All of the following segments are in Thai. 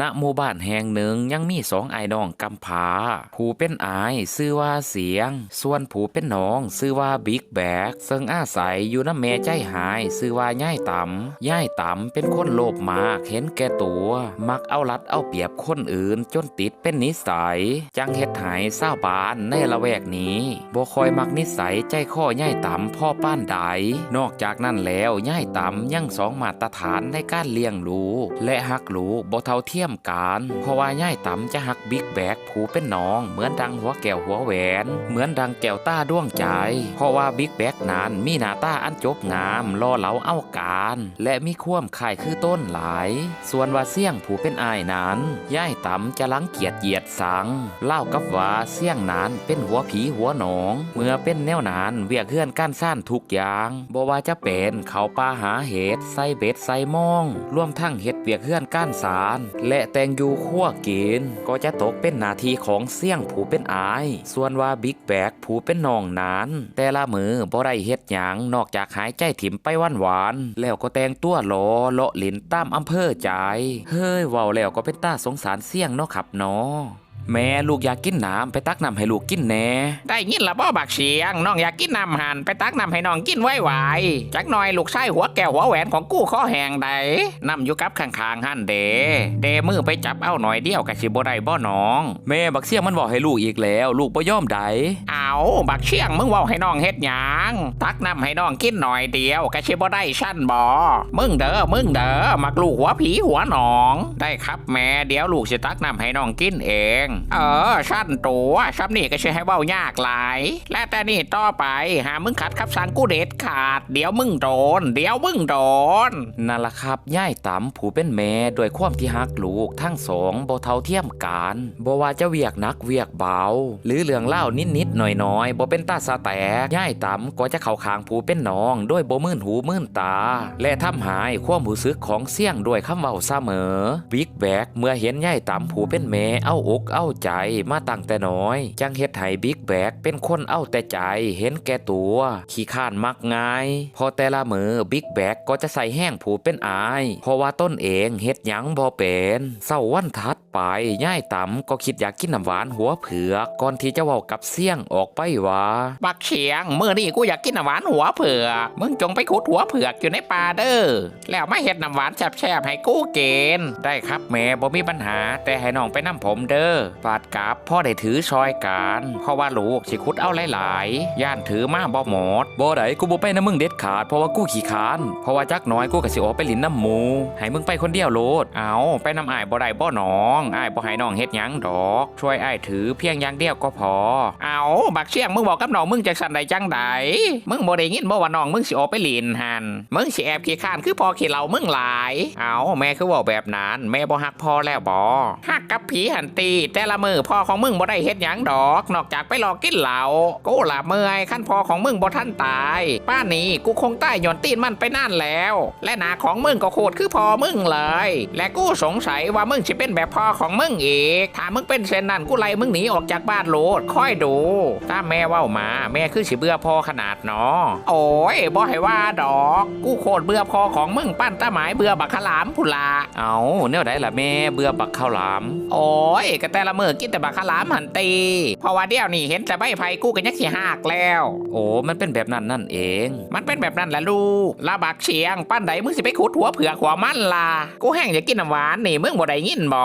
ณหมู่บ้านแห่งหนึ่งยังมีสองไอ้น้องกำพาผู้เป็นอายชื่อว่าเสียง ส่วนผู้เป็นน้องชื่อว่าบิ๊กแบกซึ่งอาศัยอยู่น้ำแม่ใจหายชื่อว่าย่ายตำย่ายตำเป็นคนโลภมากเห็นแก่ตัว มักเอารัดเอาเปรียบคนอื่นจนติดเป็นนิสัย จังเฮ็ดหายเศร้าบานในละแวกนี้บ่คอยมักนิสัยใจข้อย่ายตำพ่อป้านใดนอกจากนั้นแล้วย่ายตำยังสองมาตรฐานในการเลี้ยงลูกและหักลูกบ่เท่าเทียมกัน เพราะว่าย่ายต่ำจะหักบิ๊กแบกผูเป็นน้อง เหมือนดังหัวแก้วหัวแหวน เหมือนดังแก้วต้าด้วงใจ เพราะว่าบิ๊กแบกนั้นมีหน้าตาอันจบงามล่อเหลาเอาการ และมีความขายคือต้นหลาย ส่วนว่าเสี่ยงผูเป็นอายนั้นย่ายต่ำจะลังเกียจเหยียดสังเล่ากับว่าเสี่ยงนั้นเป็นหัวผีหัวหนอง เมื่อเป็นแนวนั้น เวียกเฮือนก้านซ่านทุกอย่างบ่ว่าจะเป็นเขาปลาหาเห็ดใส่เบ็ดใส่มองรวมทั้งเห็ดเวียกเฮือนก้านสารและแตงยูขั่วกินก็จะตกเป็นหน้าที่ของเสี่ยงผู้เป็นอาย ส่วนว่าบิ๊กแบกผู้เป็นน้องนั้น แต่ละมือบ่ได้เฮ็ดหยังนอกจากหายใจถิ่มไปวันหวาน แล้วก็แต่งตัวหลอเลาะหลินตามอำเภอใจ เฮ้ยเว้าแล้วก็เป็นตาสงสารเสี่ยงเนาะครับเนาะ แม่ลูกอยากกินน้ำไปตักน้ำให้ลูกกินแหน่ได้ยินละบ่บักเสียงน้องอยากกินน้ำหันไปตักน้ำให้น้องกินไว้ไหวจักหน่อยลูกไส้หัวแก้วหัวแหวนของกู้ข้อแหงใดน้ำอยู่กับข้างๆหันเดเดมือไปจับเอาหน่อยเดียวกับสิบ่ได้บ่น้อง แม่บักเสี่ยงมันบอกให้ลูกอีกแล้ว ลูกบ่ยอมใดเอาบักเชียงมึงเว่าให้น้องเฮ็ดหยังตักน้ำให้น้องกินหน่อยเดียวกะสิบ่ได้ชั้นบ่มึงเด้อมึงเด้อมักลูกหัวผีหัวหนอง ได้ครับแม่เดี๋ยวลูกสิตักน้ำให้น้องกินเองเออชั้นตัวชั้นนี่ก็สิให้เว้ายากหลาย และแต่นี่ต่อไปหามึงขัดคำสั่งกูเด็ดขาด เดี๋ยวมึงโดน เดี๋ยวมึงโดนนั่นละครับย่ายตำผู้เป็นแม่ด้วยความที่ฮักลูกทั้งสองบ่เท่าเทียมกันบ่ว่าจะเวียกนักเวียกเบา หรือเรื่องเล่านิดๆหน่อยๆบ่เป็นตาสะแตกย่ายตำก็จะเข้าข้างผู้เป็นน้องด้วยบ่มื่นหูมื่นตา และทำหายความรู้สึกของเสี่ยงด้วยคำเว้าเสมอบิ๊กแบกเมื่อเห็นย่ายตำผู้เป็นแม่เอาอกเอาเอาใจมาตั้งแต่น้อย จังเฮ็ดให้บิ๊กแบกเป็นคนเอาแต่ใจเห็นแก่ตัว ขี้ข้านมักง่าย พอแต่ละมือบิ๊กแบกก็จะใส่แห้งผูเป็นอาย เพราะว่าต้นเองเฮ็ดหยังบ่เป็นเศร้าวันทัดไปย่ายต่ำก็คิดอยากกินน้ำหวานหัวเผือกก่อนที่จะเว้ากับเสี่ยงออกไปว่าบักเฉียงมื่อนี่กูอยากกินน้ำหวานหัวเผือกมึงจงไปขุดหัวเผือกอยู่ในป่าเด้อแล้วมาเฮ็ดน้ำหวานแซ่บๆให้กูเกณฑ์ได้ครับแม่บ่มีปัญหาแต่ให้น้องไปนํผมเด้อฟาดกราบพ่อได้ถือซอยกันเพราะว่าลูกสิขุดเอาหลายๆ ย่านถือมาบ่หมดบ่ได้กูบ่ไปนะมึงเด็ดขาดเพราะว่ากูขี้คานเพราะว่าจักน้อยกูก็สิออกไปหลินน้ำหมูให้มึงไปคนเดียวโลดเอาไปน้ำอ้ายบ่ได้บ่หนองอ้ายบ่ให้น้องเฮ็ดหยังดอก ช่วยอ้ายถือเพียงอย่างเดียวก็พอ เอาบักเชียงมึงบอกกับน้องมึงจากสันใดจังใดมึงบ่ได้ยินบ่ว่าน้องมึงสิออกไปเลีนหันมึงสิแอบขี้ขานคือพอขี้เหล่ามึงหลาย เอาแม่คือว่าแบบนั้น แม่บ่ฮักพ่อแล้วบ่ฮักกับผีหันตีแต่แต่ละมือพ่อของมึงบ่ได้เฮ็ดหยังดอก นอกจากไปหลอกกินเหล้ากูละเมื่อยขั้นพ่อของมึงบ่ทันตาย ป้านนี้กูคงใต้หย่อนตีนมันไปนานแล้ว และหนาของมึงก็โคตรคือพ่อมึงเลย และกูสงสัยว่ามึงสิเป็นแบบพ่อของมึงอีก ถ้ามึงเป็นเช่นนั้นกูไล่มึงหนีออกจากบ้านโลดค่อยดู ถ้าแม่ว่ามาแม่คือสิเบื่อพ่อขนาดเนาะโอ้ยบ่ให้ว่าดอก กูโคตรเบื่อพ่อของมึงปั้นตาหมายเบื่อบักขลามพุลาเอาแนวใดล่ะแม่เบื่อบักข้าวหลาม โอ้ยก็แต่ละมือกินแต่บักขลามหันตีเพราะว่าเดี๋ยวนี้เห็นแต่ใบไผ่กูก็ยักสิหักแล้ว โอ้มันเป็นแบบนั้นนั่นเอง มันเป็นแบบนั้นแหละลูกลาบักเชียง ปั้นใดมึงสิไปขุดหัวเผือกหัวมันล่ะกูแห้งอยากกินน้ำหวานนี่มึงบ่ได้ยินบ่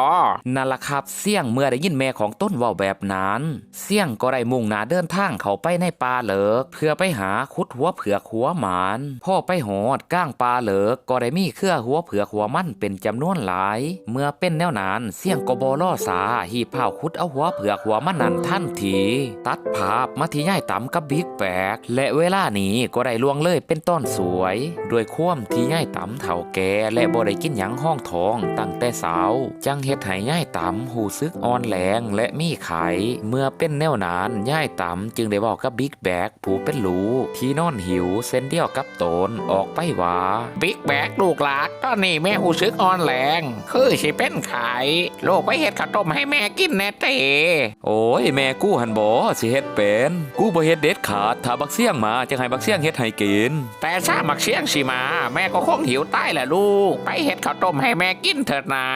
นั่นล่ะครับเสี่ยงเมื่อได้ยินแม่ของต้นเว่าแบบนั้นเสี่ยงก็ได้มุ่งหน้าเดินทางเข้าไปในป่าเหลิกเพื่อไปหาคุดหัวเผือกหัวหมานพ่อไปหอดก้างป่าเหลิกก็ได้มีเครือหัวเผือกหัวมันเป็นจำนวนหลาย เมื่อเป็นแนวนั้นเสี่ยงก็บอล่อสาหีบเผาคุดเอาหัวเผือกหัวมันนั่นทันที ตัดภาพมาที่ย่ายต่ำกับบิ๊กแบกและเวลานี้ก็ได้ล่วงเลยเป็นต้นสวยด้วยความที่ย่ายต่ำเถ่าแก่และบ่ได้กินหยังห้องท้องตั้งแต่สาว จังเฮ็ดให้ย่ายต่ำหูซึกอ่อนแรงและมีไข่เมื่อเป็นแนวนานย่ายต่ำจึงได้บอกกับบิ๊กแบกผู้เป็นลูกที่นอนหิวเส้นเดียวกับตนออกไปว่าบิ๊กแบกลูกหลากตอนนี้แม่หูซึกอ่อนแรง คือสิเป็นไข่ลูกไปเฮ็ดข้าวต้มให้แม่กินแน่เตโอ้ยแม่กู้หันบ่สิเฮ็ดเป็นกู้บ่เฮ็ดเด็ดขาดถ้าบักเสี่ยงมาจะให้บักเสี่ยงเฮ็ดให้กิน แต่ถ้ามักเสียงสิมา แม่ก็คงหิวใต้แหละลูก ไปเห็ดข้าวต้มให้แม่กินเถิดนะ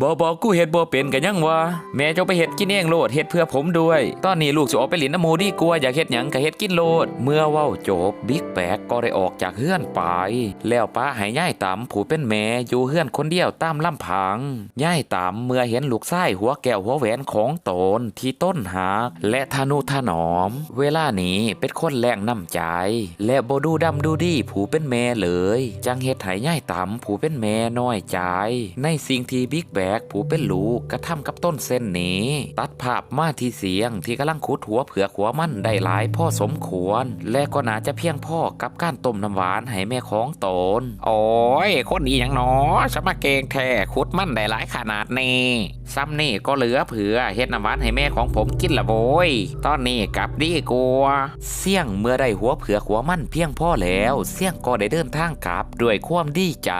บ่บอกกูเฮ็ดบ่เป็นกันยังวะแม่เจ้าไปเฮ็ดกินเองโลดเฮ็ดเพื่อผมด้วย ตอนนี้ลูกสิออกไปหลินน้ำมูดีกว่าอยากเฮ็ดหยังก็เฮ็ดกินโลด เมื่อเว้าจบบิ๊กแบกก็ได้ออกจากเฮือนไป แล้วป้าให้ย่ายตำผู้เป็นแม่อยู่เฮือนคนเดียวตามลำพังย่ายตำเมื่อเห็นลูกชายหัวแก้วหัวแหวนของตนที่ต้นหักและทนุถนอม เวลานี้เป็นคนแรงน้ำใจ และบดูดำดูดีผู้เป็นแม่เลย จังเฮ็ดห้ย่ายต่ำผู้เป็นแม่น้อยใจ ในสิ่งที่บิ๊กแบกผู้เป็นลูกกระทำกับต้นเส้นนี้ ตัดภาพมาที่เสียงที่กำลังขุดหัวเผือกหัวมันได้หลายพ่อสมควร และก็น่าจะเพียงพ่อกับการต้มน้ำหวานให้แม่ของตน โอ้ย คนอีหยังหนอสมาเกงแท้ขุดมันได้หลายขนาดนี้ซ้ำนี่ก็เหลือเผือเฮ็ดน้ำหวานให้แม่ของผมกินละโว้ยตอนนี้กลับดีกว่าเสี่ยงเมื่อได้หัวเผือกหัวมันเพียงพ่อแล้วเสี่ยงก็ได้เดินทางกลับด้วยความดีใจ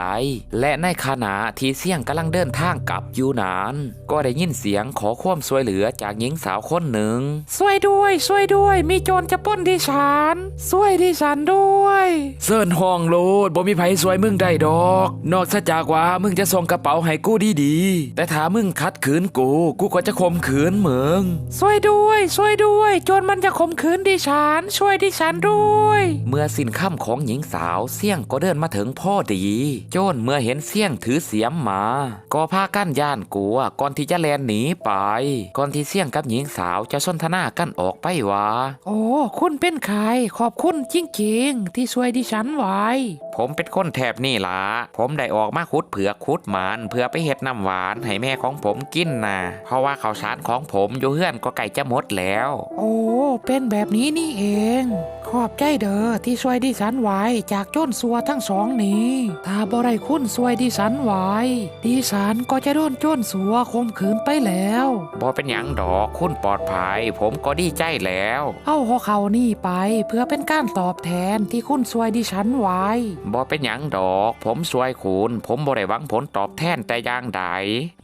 และในขณะที่เสี่ยงกำลังเดินทางกลับอยู่นาน ก็ได้ยินเสียงขอความช่วยเหลือจากหญิงสาวคนหนึ่งช่วยด้วยช่วยด้วย มีโจรจะป้นดิฉันช่วยดิฉันด้วยเซินห้องโลดบ่มีไผสวยมึงได้ดอก นอกจากว่ามึงจะส่งกระเป๋าให้กูดีๆแต่ถ้ามึงคัดขืนกูกูก็จะข่มขืนมึงช่วยด้วย ช่วยด้วย โจรมันจะข่มขืนดิฉัน ช่วยดิฉันด้วย เมื่อสิ้นค่ำของหญิงสาวเสี่ยงก็เดินมาถึงพ่อดี โจนเมื่อเห็นเสี่ยงถือเสียมมา ก็พากันย่านกลัวก่อนที่จะแลนหนีไป ก่อนที่เสี่ยงกับหญิงสาวจะสนทนากันออกไปว่าโอ้คุณเป็นใคร ขอบคุณจริงๆที่ช่วยดิฉันไว้ ผมเป็นคนแถบนี่ล่ะผมได้ออกมาขุดเผือกขุดหมันเพื่อไปเฮ็ดน้ำหวานให้แม่ของผมกินนะเพราะว่าข้าวสารของผมอยู่เฮือนก็ใกล้จะหมดแล้ว โอ้ เป็นแบบนี้นี่เอง ขอบใจเด้อที่ช่วยดิฉันไว้จากโจรสัวทั้งสองนี้ ถ้าบ่ได้คุณช่วยดิฉันไว้ดิฉันก็จะโดนโจรสัวข่มขืนไปแล้วบ่เป็นหยังดอกคุณปลอดภัย ผมก็ดีใจแล้ว เอาหัวเขานี่ไปเพื่อเป็นการตอบแทนที่คุณช่วยดิฉันไว้บ่เป็นหยังดอก ผมสวยคุณ ผมบ่ได้หวังผลตอบแทนแต่อย่างใด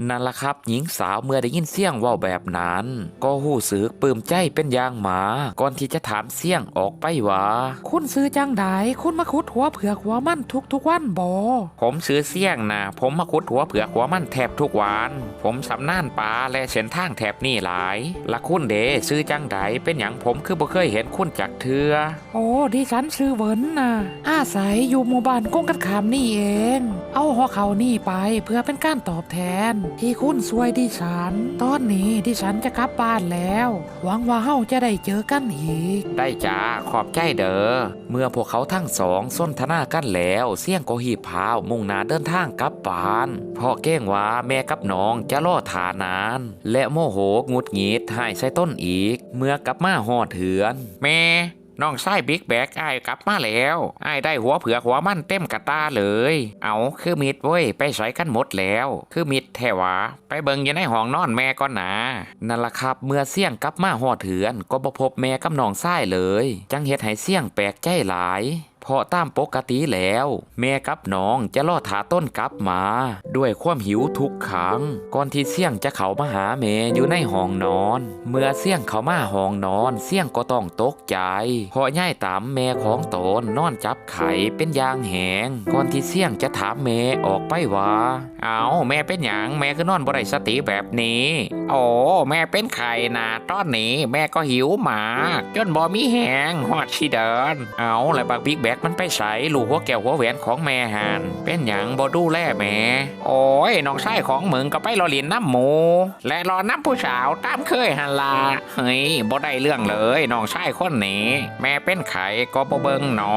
นั่นละครับ หญิงสาวเมื่อได้ยินเสียงเว่าแบบนั้น ก็หู้สึกปลื้มใจเป็นอย่างหมา ก่อนที่จะถามเสียงออกไปว่าคุณซื้อจังไดคุณมาขุดหัวเผือกหัวมันทุกทุกๆวันบอผมซื้อเสี่ยงนะผมมาขุดหัวเผือกหัวมันแทบทุกวัน ผมสำนานปลาและเส้นทางแถบนี่หลายละคุณเดซื้อจังใดเป็นอย่างผมคือบ่เคยเห็นคุณจากเทือ โอ้ดิฉันซื้อเหวินนะอาศัยอยู่หมู่บ้านกงกันขามนี่เอง เอาหัวเขานี่ไปเพื่อเป็นการตอบแทน ที่คุณช่วยดิฉันตอนนี้ดิฉันจะกลับบ้านแล้ว หวังว่าเฮาจะได้เจอกันอีก ได้จ้าขอบใจเด้อ เมื่อพวกเขาทั้งสองสนทนากันแล้วเสียงก็หีบพาวมุ่งหน้าเดินทางกลับบ้านเพราะเก้งว่าแม่กับน้องจะล่อทานาน และโมโหหงุดหงิดให้ใส่ต้นอีก เมื่อกลับมาหอดเถือน แม่ น้องไส้บิ๊กแบกไอ้กลับมาแล้วไอ้ได้หัวเผือกหัวมันเต็มกระตาเลย เอาคือมิดเว้ยไปใส่กันหมดแล้ว คือมิดแถวะ ไปเบิงยังในห้องนอนแม่ก่อนนะนั่นละครับเมื่อเสี่ยงกลับมาหอดเถือน ก็บ่พบแม่กับน้องชายเลย จังเฮ็ดให้เสี่ยงแปลกใจหลาย เพราะตามปกติแล้ว แม่กับน้องจะล่อถาต้นกลับมา ด้วยความหิวทุกครั้ง ก่อนที่เสี่ยงจะเขามาหาแม่อยู่ในห้องนอน เมื่อเสี่ยงเขามาห้องนอน เสี่ยงก็ต้องตกใจเพราะย่ายตามแม่ของตนนอนจับไข่เป็นยางแหง ก่อนที่เสี่ยงจะถามแม่ออกไปว่าเอาแม่เป็นหยังแม่คือนอนบ่ได้สติแบบนี้ โอ้แม่เป็นไข่นะตอนนี้แม่ก็หิวหมากจนบ่มีแหงหอดชีเดิน เอาแล้วบักบิ๊กแบกมันไปใส่ลูกหัวแก้วหัวแหวนของแม่หันเป็นหยังบ่ดูแลแม่โอ้ยน้องชายของมึงก็ไปรอเลียนน้ำหมู และรอน้ำผู้สาวตามเคยหันลาเฮ้ยบ่ได้เรื่องเลยน้องชายคนนี้ แม่เป็นไข่ก็บ่เบิงหนอ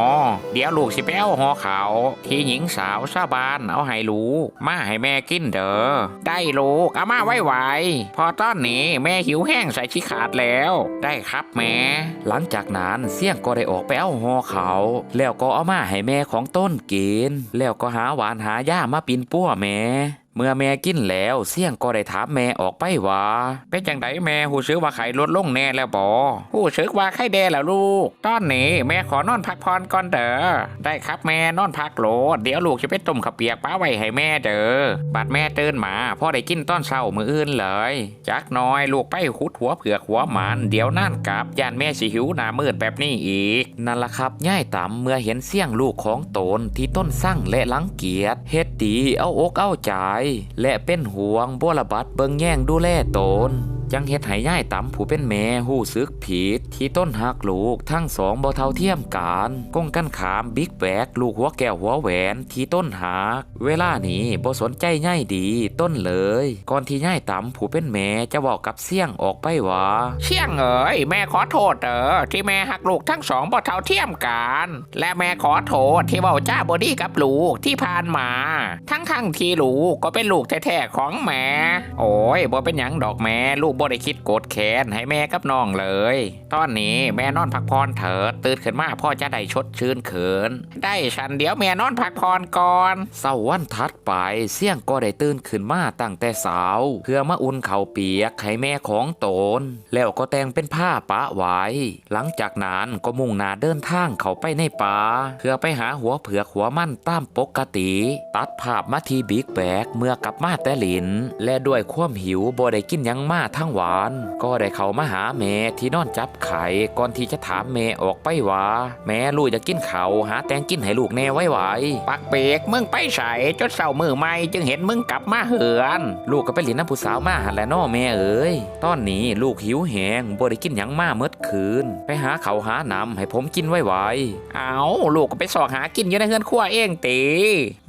เดี๋ยวลูกสิไปเอาหอเขา ที่หญิงสาวชาบานเอาให้ลูกมาให้แม่กินเด้อได้ลูกเอามาไว้ไวๆพอตอนนี้แม่หิวแห้งใส่ชิขาดแล้ว ได้ครับแม่หลังจากนั้นเสี่ยงก็ได้ออกไปเอาหอเขาแล้วแล้วก็เอามาให้แม่ของต้นกิน แล้วก็หาหวานหาย่ามาปินป้วแม่ เมื่อแม่กินแล้วเสี่ยงก็ได้ถามแม่ออกไปว่า เป็นจังไดแม่หูซึกว่าไข่ลดลงแน่แล้วบอหูซึกว่าไข่แดแล้วลูก ตอนนี้แม่ขอนอนพักผ่อนก่อนเด้อได้ครับแม่นอนพักโหลดเดี๋ยวลูกจะไปต้มข้าวเปียกป้าไว้ให้แม่เด้อบัดแม่ตื่นมาพ่อได้กินตอนเช้ามืออื่นเลยจักน้อยลูกไปขุดหัวเผือกหัวหมันเดี๋ยวนั่นกลับย่านแม่สิหิวหน้ามืดแบบนี้อีก นั่นละครับย่ายต่ำเมื่อเห็นเสี่ยงลูกของตนที่ต้นสั่งและลังเกียจเฮ็ดดีเอาอกเอาใจและเป็นห่วงบระบัดเบิงแย่งดูแลตน จังเฮ็ดให้ย่ายต่ำผู้เป็นแม่หู้ซึกผิด ที่ต้นหักลูกทั้งสองบ่เท่าเทียมกันก้งกันขามบิ๊กแบกลูกหัวแก้วหัวแหวนที่ต้นหัก เวลานี้บ่สนใจย่ายดี ต้นเลย ก่อนที่ย่ายต่ำผู้เป็นแม่จะบอกกับเสี่ยงออกไปว่าเชี่ยงเอ๋ยแม่ขอโทษเด้อที่แม่หักลูกทั้งสองบ่เท่าเทียมกัน และแม่ขอโทษที่เว้าจ้าบอดี้กับลูกที่ผ่านมา ทั้งทั้งที่ลูกก็เป็นลูกแท้ๆของแม่โอ้ยบ่เป็นหยังดอกแม่ลูกบ่ได้คิดโกรธแค้นให้แม่กับน้องเลย ตอนนี้แม่นอนพักผ่อนเถิดตื่นขึ้นมาพ่อจะได้ชดชื่นเขิน ได้ฉันเดี๋ยวแม่นอนพักผ่อนก่อนเศร้าวันถัดไปเสี่ยงก็ได้ตื่นขึ้นมาตั้งแต่เช้าเพื่อมาอุ่นเข้าเปียกให้แม่ของตน แล้วก็แต่งเป็นผ้าปะไว้ หลังจากนั้นก็มุ่งหน้าเดินทางเข้าไปในป่าเพื่อไปหาหัวเผือกหัวมั่นตามปกติ ตัดภาพมาทีบิ๊กแบกเมื่อกลับมาแต่หลิน และด้วยความหิวบ่ได้กินยังมาทั้งหวาน ก็ได้เข้ามาหาแม่ที่นอนจับไข่ก่อนที่จะถามแม่ออกไปว่าแม่ลูกจะกินเขาหาแตงกินให้ลูกแน่ไว้ไวปักเบรกมึงไปใส่จนเศร้ามือไม่จึงเห็นมึงกลับมาเหือน ลูกก็ไปเลินน้ำผู้สาวมาหันและน้อแม่เอ๋ยตอนนี้ลูกหิวแหงบ่ได้กินหยังมาเมื่อคืน ไปหาเขาหาน้ำให้ผมกินไว้ไวเอาลูกก็ไปสอกหากินอยู่ในเฮือนครัวเองตี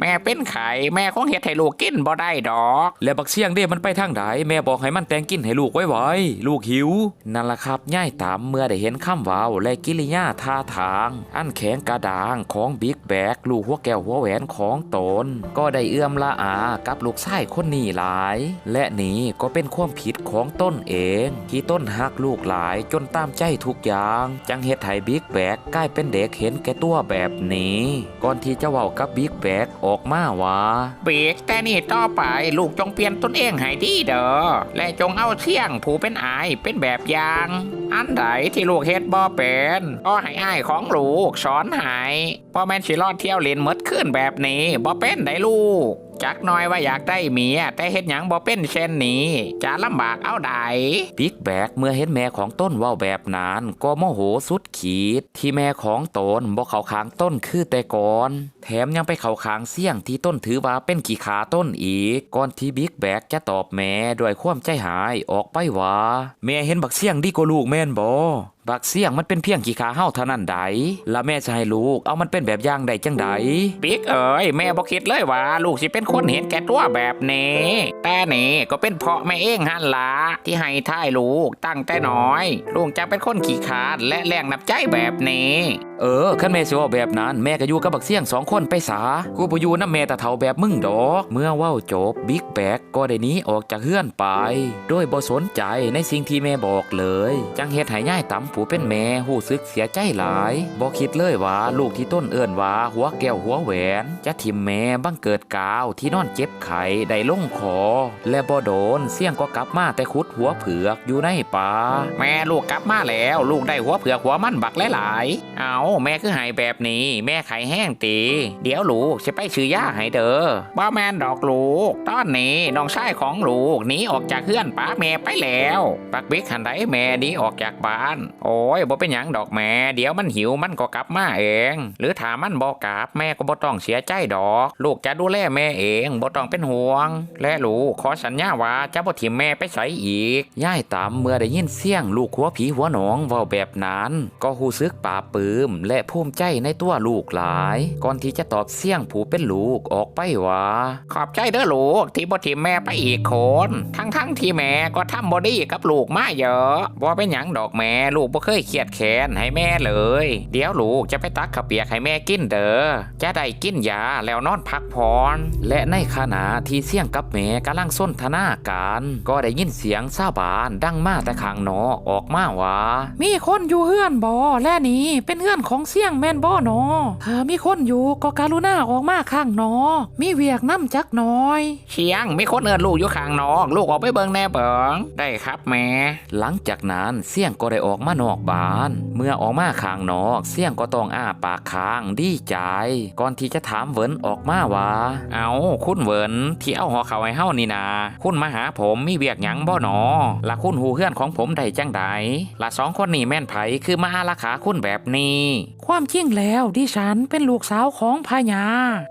แม่เป็นไข่แม่ของเฮ็ดให้ลูกกินบ่ได้ดอก แล้วบักเสียงเด้มันไปทางใดแม่บอกให้มันแตงกินให้ลูกไว้ไวๆลูกหิว นั่นละครับย่ายตามเมื่อได้เห็นคำเว้าและกิริยาท่าทาง อันแข็งกระดางของบิ๊กแบกลูกหัวแก้วหัวแหวนของตน ก็ได้เอื้อมละอากับลูกชายคนนี้หลาย และนี่ก็เป็นความผิดของต้นเอง ที่ต้นหักลูกหลายจนตามใจทุกอย่าง จังเฮ็ดให้บิ๊กแบกกลายเป็นเด็กเห็นแก่ตัวแบบนี้ ก่อนที่จะเว้ากับบิ๊กแบกออกมาว่าเบรกแต่นี่ต่อไปลูกจงเปลี่ยนตนเองให้ดีเด้อและจงเอาเชี่ยงผู้เป็นอายเป็นแบบอย่าง อันใดที่ลูกเฮ็ดบ่เป็นก็ให้อายของลูกสอนหายพ่อแม่นสิรอดเที่ยวเล่นมดขึ้นแบบนี้บ่เป็นได้ลูก จักน้อยว่าอยากได้เมียแต่เฮ็ดหยังบ่เป็นเช่นนี้ จะลำบากเอาใดบิ๊กแบกเมื่อเห็นแม่ของต้นว่าแบบนั้นก็โมโหสุดขีด ที่แม่ของตนบอกเขาขางต้นคือแต่ก่อน แถมยังไปเขาขางเสี่ยงที่ต้นถือว่าเป็นขี่ขาต้นอีก ก่อนที่บิ๊กแบกจะตอบแม่ด้วยความใจหายออกไปว่าแม่เห็นบักเสี่ยงดีกว่าลูกแม่นบอ บักเสี่ยงมันเป็นเพียงขี่ขาเฮาเท่านั้นใดและแม่จะให้ลูกเอามันเป็นแบบอย่างใดจังใดบิ๊กเอ๋ยแม่บอกคิดเลยว่า ลูกสิเป็นคนเห็นแก่ตัวแบบนี้ แต่นี่ก็เป็นเพราะแม่เองหันละที่ให้ท่ายลูกตั้งแต่น้อย ลูกจะเป็นคนขี้ขลาดและแรงนับใจแบบนี้ เออคันแม่สิเว่าแบบนั้นแม่ก็อยู่กับบักเสี่ยงสองคนไปสากูบ่อยู่น้ำแม่ตาเฒ่าแบบมึงดอก เมื่อเว้าจบบิ๊กแบกก็ได้หนี้ออกจากเฮือนไป โดยบ่สนใจในสิ่งที่แม่บอกเลย จังเฮ็ดให้ย่ายตำผู้เป็นแม่หู้สึกเสียใจหลายบ่คิดเลยว่าลูกที่ต้นเอิ้อนว่าหัวแก้วหัวแหวน จะทิมแม่บังเกิดกาวที่นอนเจ็บไข้ได้ลงคอและบ่โดนเสี่ยงก็กลับมาแต่ขุดหัวเผือกอยู่ในป่าแม่ลูกกลับมาแล้ว ลูกได้หัวเผือกหัวมันบักหลายๆเอาแม่คือหายแบบนี้ แม่ไข่แห้งตี เดี๋ยวลูกจะไปซื้อยาให้เด้อบ่แมนดอกลูก ตอนนี้น้องชายของลูกหนีออกจากเฮือนป้าแม่ไปแล้วปักบิ๊กหันไดแม่หนีออกจากบ้านโอ้ยบ่เป็นหยังดอกแม่ เดี๋ยวมันหิวมันก็กลับมาเอง หรือถามมันบ่กลับแม่ก็บ่ต้องเสียใจดอก ลูกจะดูแลแม่เองบ่ต้องเป็นห่วง และลูกขอสัญญาว่าจะบ่ถิ่มแม่ไปใส่อีกย่ายตามเมื่อได้ยินเสียงลูกหัวผีหัวหนองเว้าแบบนั้น ก็หูซึกปลาปลื้มและภูมิใจในตัวลูกหลาย ก่อนที่จะตอบเสียงผู้เป็นลูกออกไปว่า ขอบใจเด้อลูกที่บ่ทิมแม่ไปอีกคน ทั้งทั้งๆที่แม่ก็ทำบอดี้กับลูกมาเยอะบ่เป็นหยังดอกแม่ลูกบบ่เคยเครียดแค้นให้แม่เลย เดี๋ยวลูกจะไปตักข้าวเปียกให้แม่กินเด้อจะได้กินยาแล้วนอนพักผ่อนและในขณะที่เสี่ยงกับแม่กำลังสนทนาการก็ได้ยินเสียงชาวบ้านดังมาแต่ข้างนอกออกมาว่ามีคนอยู่เฮือนบ่และนี่เป็นเฮือนของเสี่ยงแม่นบ่หนอถ้ามีคนอยู่ก็การุณาออกมาข้างหนอมีเวียกน้ำจักหน้อยเชียงมีคนเอินลูกอยู่ข้างนอก ลูกออกไปเบิ่งแน่เบิงได้ครับแม่หลังจากนั้นเสี่ยงก็ได้ออกมานออกบ้าน เมื่อออกมาข้างนอก เสี่ยงก็ต้องอ้าปากค้างดีใจ ก่อนที่จะถามเวินออกมาว่า เอาคุณเวินที่เอาหอเขาให้เฮานี่นาคุณมาหาผมมีเวียกหยังบ่หนอละคุณหูเฮือนของผมได้จังใดละสองคนนี่แม่นไผคือมาอาราขาคุณแบบนี้ ความจริงแล้วดิฉันเป็นลูกสาวของพญา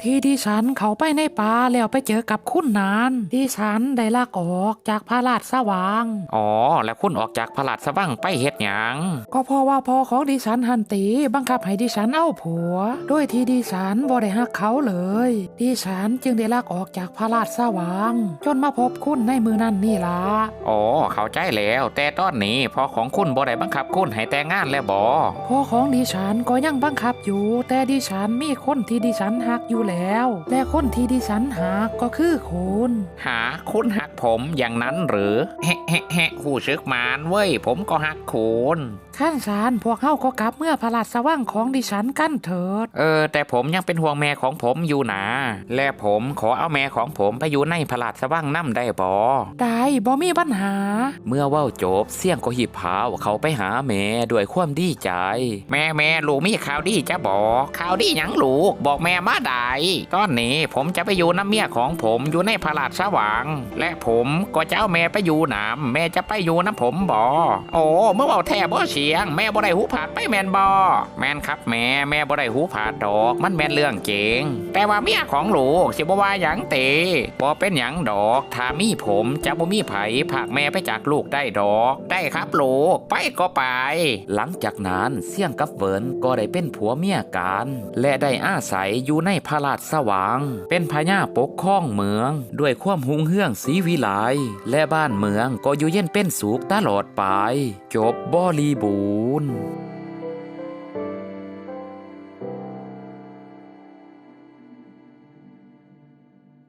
ที่ดิฉันเขาไปในป่าแล้วไปเจอกับคุณนานดิฉันได้ลากออกจากพระราชสว่าง อ๋อ แล้วคุณออกจากพระราชสว่างไปเฮ็ดหยังก็เพราะว่าพ่อของดิฉันหันตีบังคับให้ดิฉันเอาผัวโดยที่ดิฉันบ่ได้ฮักเขาเลย ดิฉันจึงได้ลากออกจากพระราชสว่าง จนมาพบคุณในมือนั่นนี่ละอ๋อเข้าใจแล้ว แต่ตอนนี้พอของคุณบ่ได้บังคับคุณให้แต่งงานแล้วบ่พ่อของดิฉันก็ยังยังบังคับอยู่ แต่ดิฉันมีคนที่ดิฉันหักอยู่แล้ว และคนที่ดิฉันหักก็คือคุณหาคุณหักผมอย่างนั้นหรือแฮะแฮะแฮะหูชึกมานเว้ยผมก็หักคุณ ขั้นสารพวกเฮาก็กลับเมื่อพระราชสว่างของดิฉันกันเถิด เออ แต่ผมยังเป็นห่วงแม่ของผมอยู่นะ และผมขอเอาแม่ของผมไปอยู่ในพระราชสว่างน้ำได้บ่ได้บ่มีปัญหา เมื่อเว้าจบเสี่ยงก็หีบพาวเขาไปหาแม่ด้วยความดีใจ แม่แม่ลูกมีข่าวดีจะบอกข่าวดีหยังลูกบอกแม่มาได้ตอนนี้ผมจะไปอยู่น้ำเมียของผมอยู่ในพระราชสว่างและผมก็จะเอาแม่ไปอยู่น้ำแม่จะไปอยู่น้ำผมบ่โอ้เมื่อเอาแท้บ่เสียงแม่บ่ได้หูผาดไปแมนบ่แมนครับแม่แม่บ่ได้หูผาดดอก มันแมนเรื่องเก่งแต่ว่าเมียของลูกสิบ่ว่าหยังเตบ่เป็นหยังดอกถ้ามีผมจะบ่มีไผผากแม่ไปจากลูกได้ดอก ได้ครับลูกไปก็ไป หลังจากนั้นเสี่ยงกับเวินก็ได้เป็นผัวเมียกันและได้อาศัยอยู่ในพระราชสว่าง เป็นพญาปกครองเมือง ด้วยความหุงเฮืองสีวิไลและบ้านเมืองก็อยู่เย็นเป็นสุขตลอดไป จบบริบูรณ์